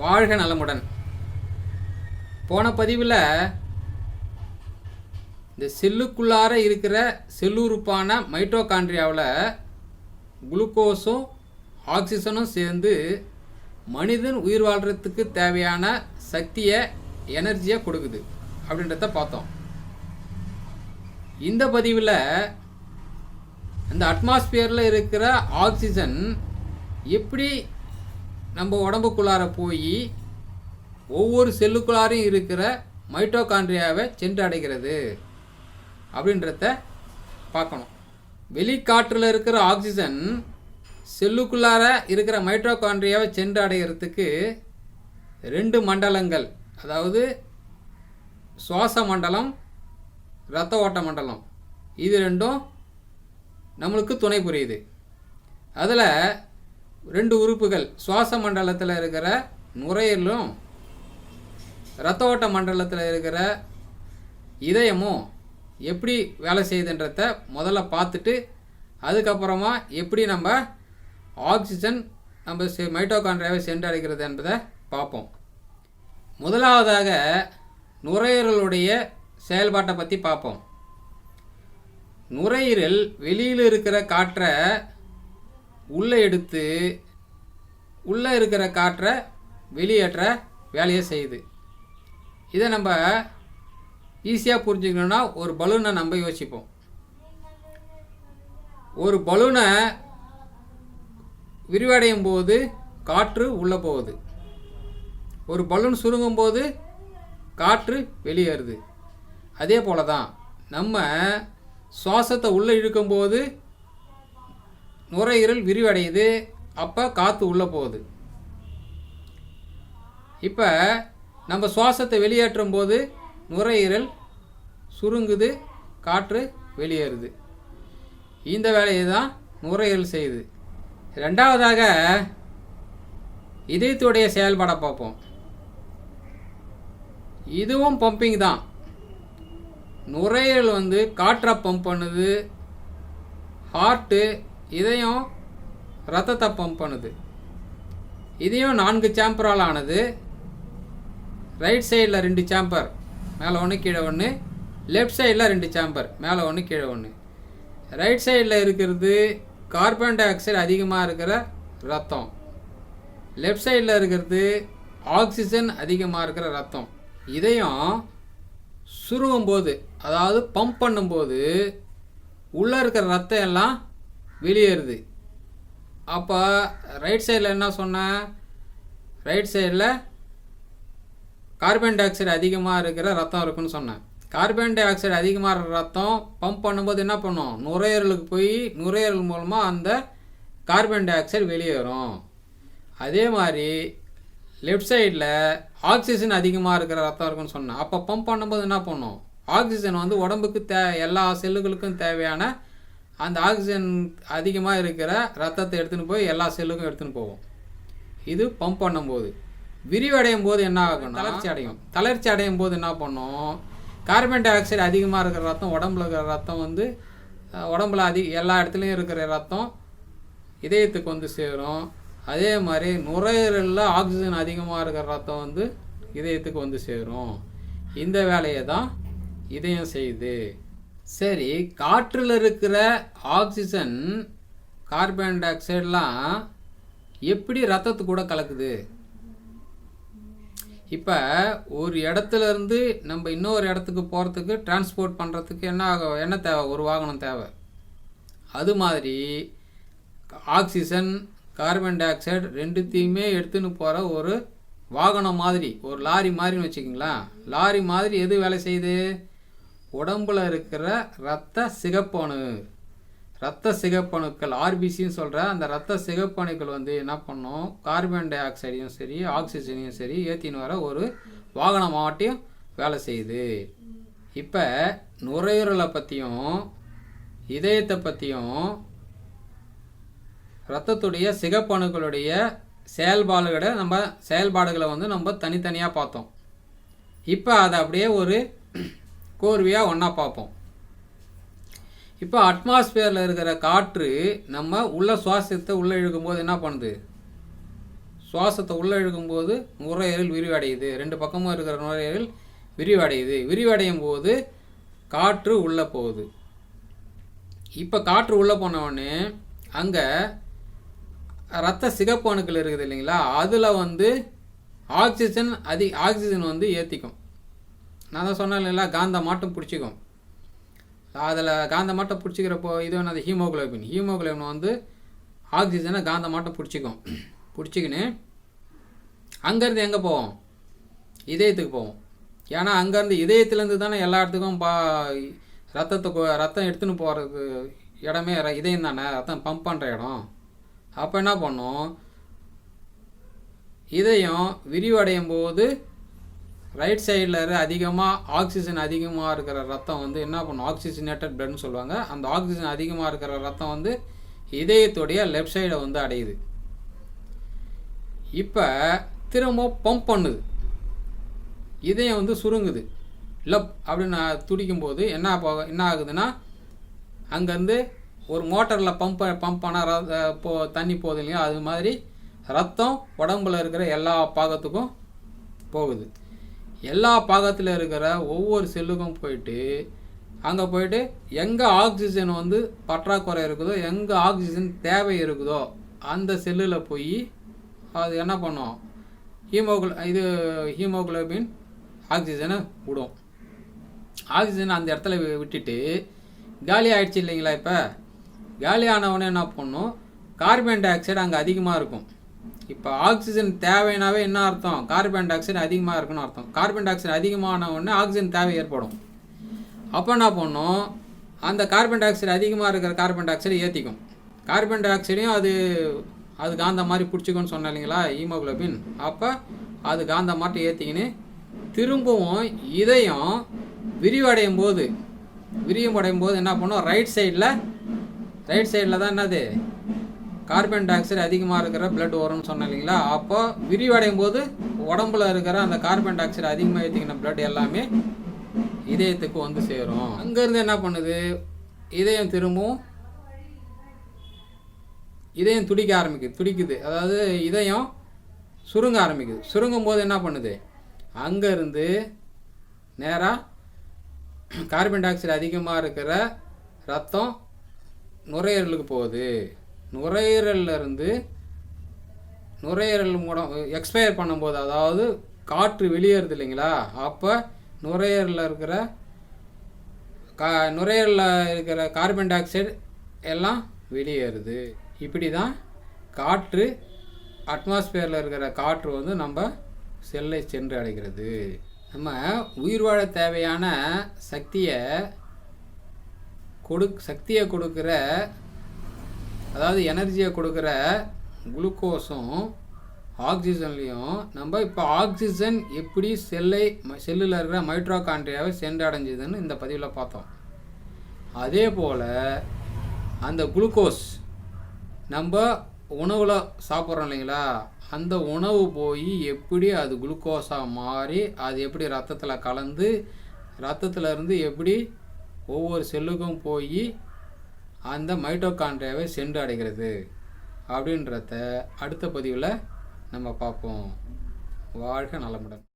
வாழ்க நலமுடன். போன பதிவில் இந்த செல்லுக்குள்ளார இருக்கிற செல்லுறுப்பான மைட்டோகாண்ட்ரியாவில் குளுக்கோஸும் ஆக்சிஜனும் சேர்ந்து மனிதன் உயிர் வாழ்கிறதுக்கு தேவையான சக்தியை எனர்ஜியை கொடுக்குது அப்படின்றத பார்த்தோம். இந்த பதிவில் அந்த அட்மாஸ்பியரில் இருக்கிற ஆக்சிஜன் எப்படி நம்ம உடம்புக்குள்ளார போய் ஒவ்வொரு செல்லுக்குள்ளாரையும் இருக்கிற மைட்டோகாண்ட்ரியாவை சென்று அடைகிறது அப்படின்றத பார்க்கணும். வெளிக்காற்றில் இருக்கிற ஆக்சிஜன் செல்லுக்குள்ளார இருக்கிற மைட்டோகாண்ட்ரியாவை சென்று அடைகிறதுக்கு ரெண்டு மண்டலங்கள் அதாவது சுவாச மண்டலம் இரத்த ஓட்ட மண்டலம். இது ரெண்டும் நம்மளுக்கு துணை புரியுது. அதில் ரெண்டு உறுப்புகள். சுவாச மண்டலத்தில் இருக்கிற நுரையீரலும் இரத்த ஓட்ட மண்டலத்தில் இருக்கிற இதயமும் எப்படி வேலை செய்யுதுன்றத முதல்ல பார்த்துட்டு அதுக்கப்புறமா எப்படி நம்ம ஆக்சிஜன் நம்ம செ- மைட்டோகாண்ட்ரியாவை சென்றடைகிறது என்பதை பார்ப்போம். முதலாவதாக நுரையீரலுடைய செயல்பாட்டை பற்றி பார்ப்போம். நுரையீரல் வெளியில் இருக்கிற காற்றை உள்ளே எடுத்து உள்ளே இருக்கிற காற்றை வெளியேற்ற வேலையை செய்யுது. இதை நம்ம ஈஸியாக புரிஞ்சுக்கணுன்னா ஒரு பலூனை நம்ம யோசிப்போம். ஒரு பலூனை விரிவடையும் போது காற்று உள்ளே போகுது. ஒரு பலூன் சுருங்கும் போது காற்று வெளியேறுது. அதே போல தான் நம்ம சுவாசத்தை உள்ளே இழுக்கும்போது நுரையீரல் விரிவடையுது அப்போ காற்று உள்ளே போகுது. இப்போ நம்ம சுவாசத்தை வெளியேற்றும் போது நுரையீரல் சுருங்குது காற்று வெளியேறுது. இந்த வேலையை தான் நுரையீரல் செய்யுது. ரெண்டாவதாக இதயத்துடைய செயல்பாடை பார்ப்போம். இதுவும் பம்பிங் தான். நுரையீரல் வந்து காற்றை பம்ப் பண்ணுது ஹார்ட்டு இதையும் ரத்தத்தை பம்ப் பண்ணுது. இதையும் நான்கு சாம்பரால் ஆனது ரைட் சைடில் ரெண்டு சாம்பர் மேலே ஒன்று கீழே ஒன்று லெஃப்ட் சைடில் ரெண்டு சாம்பர் மேலே ஒன்று கீழே ஒன்று ரைட் சைடில் இருக்கிறது கார்பன் டை ஆக்சைடு அதிகமாக இருக்கிற ரத்தம். லெஃப்ட் சைடில் இருக்கிறது ஆக்சிஜன் அதிகமாக இருக்கிற ரத்தம். இதையும் சுருங்கும் போது அதாவது பம்ப் பண்ணும்போது உள்ளே இருக்கிற ரத்தம் எல்லாம் வெளியேறுது. அப்போ ரைட் சைடில் என்ன சொன்னேன் ரைட் சைடில் கார்பன் டை ஆக்சைடு அதிகமாக இருக்கிற ரத்தம் இருக்குன்னு சொன்னேன் கார்பன் டை ஆக்சைடு அதிகமாக இருக்கிற ரத்தம் பம்ப் பண்ணும்போது என்ன பண்ணும்? நுரையீரலுக்கு போய் நுரையீரல் மூலமாக அந்த கார்பன் டை ஆக்சைடு வெளியேறும். அதே மாதிரி லெஃப்ட் சைடில் ஆக்சிஜன் அதிகமாக இருக்கிற ரத்தம் இருக்குன்னு சொன்னேன் அப்போ பம்ப் பண்ணும்போது என்ன பண்ணும்? ஆக்சிஜன் வந்து உடம்புக்கு தே எல்லா செல்லுகளுக்கும் தேவையான அந்த ஆக்சிஜன் அதிகமாக இருக்கிற ரத்தத்தை எடுத்துன்னு போய் எல்லா செல்லுக்கும் எடுத்துன்னு போகும். இது பம்ப் பண்ணும்போது. விரிவடையும் போது என்ன ஆகும் தளர்ச்சி அடையும். தளர்ச்சி அடையும் போது என்ன பண்ணும்? கார்பன் டை ஆக்சைடு அதிகமாக இருக்கிற ரத்தம் உடம்புல இருக்கிற ரத்தம் வந்து உடம்புல அதிக எல்லா இடத்துலையும் இருக்கிற ரத்தம் இதயத்துக்கு வந்து சேரும். அதே மாதிரி நுரையீரலில் ஆக்சிஜன் அதிகமாக இருக்கிற ரத்தம் வந்து இதயத்துக்கு வந்து சேரும். இந்த வேலையை தான் இதயம் செய்யுது. சரி காற்றில் இருக்கிற ஆக்சிஜன் கார்பன் டை ஆக்சைடெலாம் எப்படி ரத்தத்து கூட கலக்குது? இப்போ ஒரு இடத்துல இருந்து நம்ம இன்னொரு இடத்துக்கு போகிறதுக்கு டிரான்ஸ்போர்ட் பண்ணுறதுக்கு என்ன ஆகும் என்ன தேவை? ஒரு வாகனம் தேவை. அது மாதிரி ஆக்சிஜன் கார்பன் டை ஆக்சைடு ரெண்டுத்தையுமே எடுத்துன்னு போகிற ஒரு வாகனம் மாதிரி ஒரு லாரி மாதிரின்னு வச்சுக்கிங்களேன் லாரி மாதிரி எது வேலை செய்யுது? உடம்பில் இருக்கிற ரத்த சிகப்பணு. ரத்த சிகப்பணுக்கள் ஆர்பிசின்னு சொல்கிற அந்த ரத்த சிகப்பணுக்கள் வந்து என்ன பண்ணும்? கார்பன் டை ஆக்சைடையும் சரி ஆக்சிஜனையும் சரி ஏற்றின்னு வர ஒரு வாகனமாகட்டையும் வேலை செய்யுது. இப்போ நுரையீரலை பற்றியும் இதயத்தை பற்றியும் ரத்தத்துடைய சிகப்பணுக்களுடைய செயல்பாடுகளை நம்ம செயல்பாடுகளை வந்து நம்ம தனித்தனியாக பார்த்தோம். இப்போ அதை அப்படியே ஒரு கோர்வையாக ஒன்றா பார்ப்போம். இப்போ அட்மாஸ்பியரில் இருக்கிற காற்று நம்ம உள்ள சுவாசத்தை உள்ளே இழுக்கும்போது என்ன பண்ணுது? சுவாசத்தை உள்ளே இழுக்கும்போது நுரையீரல் விரிவடையுது. ரெண்டு பக்கமும் இருக்கிற நுரையீரல் விரிவடையுது. விரிவடையும் போது காற்று உள்ளே போகுது. இப்போ காற்று உள்ளே போனவொடனே அங்கே ரத்த சிகப்பு அணுக்கள் இருக்குது இல்லைங்களா? அதில் வந்து ஆக்சிஜன் அதி ஆக்சிஜன் வந்து ஏற்றிக்கும் நான் தான் சொன்னேன் காந்த மாட்டம் பிடிச்சிக்கும். அதில் காந்த மாட்டம் பிடிச்சிக்கிறப்போ இது என்னது ஹீமோகுளோபின். ஹீமோகுளோபின் வந்து ஆக்சிஜனை காந்த மாட்டம் பிடிச்சிக்கும். பிடிச்சிக்கின்னு அங்கேருந்து எங்கே போவோம்? இதயத்துக்கு போவோம். ஏன்னா அங்கேருந்து இதயத்துலேருந்து தானே எல்லா இடத்துக்கும் பா ரத்தத்தை ரத்தம் எடுத்துன்னு போகிறதுக்கு இடமே ர- இதயம் தானே ரத்தம் பம்ப் பண்ணுற இடம். அப்போ என்ன பண்ணும்? இதயம் விரிவடையும் போது ரைட் சைடில் அதிகமாக ஆக்சிஜன் அதிகமாக இருக்கிற ரத்தம் வந்து என்ன பண்ணும்? ஆக்சிஜனேட்டட் பிளட்னு சொல்லுவாங்க. அந்த ஆக்சிஜன் அதிகமாக இருக்கிற ரத்தம் வந்து இதயத்துடைய லெஃப்ட் சைடை வந்து அடையுது. இப்போ திரும்ப பம்ப் பண்ணுது. இதயம் வந்து சுருங்குது. லப் அப்படின்னு துடிக்கும் போது என்ன போக என்ன ஆகுதுன்னா அங்கேருந்து ஒரு மோட்டரில் பம்ப் பம்ப் ஆனால் போ தண்ணி போகுது இல்லையா? அது மாதிரி ரத்தம் உடம்புல இருக்கிற எல்லா பாகத்துக்கும் போகுது. எல்லா பாகத்தில் இருக்கிற ஒவ்வொரு செல்லுக்கும் போயிட்டு அங்கே போயிட்டு எங்கே ஆக்சிஜன் வந்து பற்றாக்குறை இருக்குதோ எங்கே ஆக்சிஜன் தேவை இருக்குதோ அந்த செல்லில் போய் அது என்ன பண்ணும்? ஹீமோகுள இது ஹீமோகுளோபின் ஆக்சிஜனை விடும். ஆக்சிஜன் அந்த இடத்துல வி- விட்டுட்டு காலி ஆயிடுச்சு இல்லைங்களா இப்போ? காலி ஆனவொடனே என்ன பண்ணும்? கார்பன் டை ஆக்சைடு அங்கே அதிகமாக இருக்கும். இப்போ ஆக்சிஜன் தேவைனாவே என்ன அர்த்தம்? கார்பன் டை ஆக்சைடு அதிகமாக இருக்குன்னு அர்த்தம். கார்பன் டை ஆக்சைடு அதிகமான உடனே ஆக்சிஜன் தேவை ஏற்படும். அப்போ என்ன பண்ணும்? அந்த கார்பன் டை ஆக்சைடு அதிகமாக இருக்கிற கார்பன் டை ஆக்சைடு ஏற்றிக்கும் கார்பன் டை ஆக்சைடையும் அது அது காந்த மாதிரி பிடிச்சிக்கும்னு சொன்னேன் இல்லைங்களா? ஹீமோக்ளோபின் அப்போ அது காந்த மாட்டை ஏற்றிக்கின்னு திரும்பவும் இதயம் விரிவடையும் போது விரிவடையும் போது என்ன பண்ணும்? ரைட் சைடில் ரைட் சைடில் தான் என்னது? கார்பன் டை ஆக்சைடு அதிகமாக இருக்கிற பிளட் வரும்னு சொன்னேன் இல்லைங்களா? அப்போ விரிவடையும் போது உடம்புல இருக்கிற அந்த கார்பன் டை ஆக்சைடு அதிகமாக ஏற்றிக்கின பிளட் எல்லாமே இதயத்துக்கு வந்து சேரும். அங்கேருந்து என்ன பண்ணுது? இதயம் திரும்பவும் இதயம் துடிக்க ஆரம்பிக்குது துடிக்குது. அதாவது இதயம் சுருங்க ஆரம்பிக்குது. சுருங்கும் போது என்ன பண்ணுது? அங்கேருந்து நேராக கார்பன் டை ஆக்சைடு அதிகமாக இருக்கிற ரத்தம் நுரையீரலுக்கு போகுது. நுரையீரல்ல இருந்து நுரையீரல் மூலம் எக்ஸ்பயர் பண்ணும்போது அதாவது காற்று வெளியேறுது இல்லைங்களா? அப்போ நுரையீரலில் இருக்கிற கா நுரையீரலில் இருக்கிற கார்பன் டை ஆக்சைடு எல்லாம் வெளியேறுது. இப்படி தான் காற்று அட்மாஸ்பியரில் இருக்கிற காற்று வந்து நம்ம செல்லை சென்று அடைகிறது. நம்ம உயிர் வாழ தேவையான சக்தியை கொடு சக்தியை கொடுக்குற அதாவது எனர்ஜியை கொடுக்குற குளுக்கோஸும் ஆக்சிஜன்லேயும் நம்ம இப்போ ஆக்சிஜன் எப்படி செல்லை செல்லில் இருக்கிற மைட்ரோகான்ட்ரியாவை சென்றடைஞ்சுதுன்னு இந்த பதிவில் பார்த்தோம். அதே போல் அந்த குளுக்கோஸ் நம்ம உணவில் சாப்பிட்றோம் இல்லைங்களா? அந்த உணவு போய் எப்படி அது குளுக்கோஸாக மாறி அது எப்படி ரத்தத்தில் கலந்து ரத்தத்தில் இருந்து எப்படி ஒவ்வொரு செல்லுக்கும் போய் அந்த மைட்டோகாண்ட்ரியாவை சென்று அடைகிறது அப்படின்றத அடுத்த பதிவில் நம்ம பார்ப்போம். வாழ்க நலமுடன்.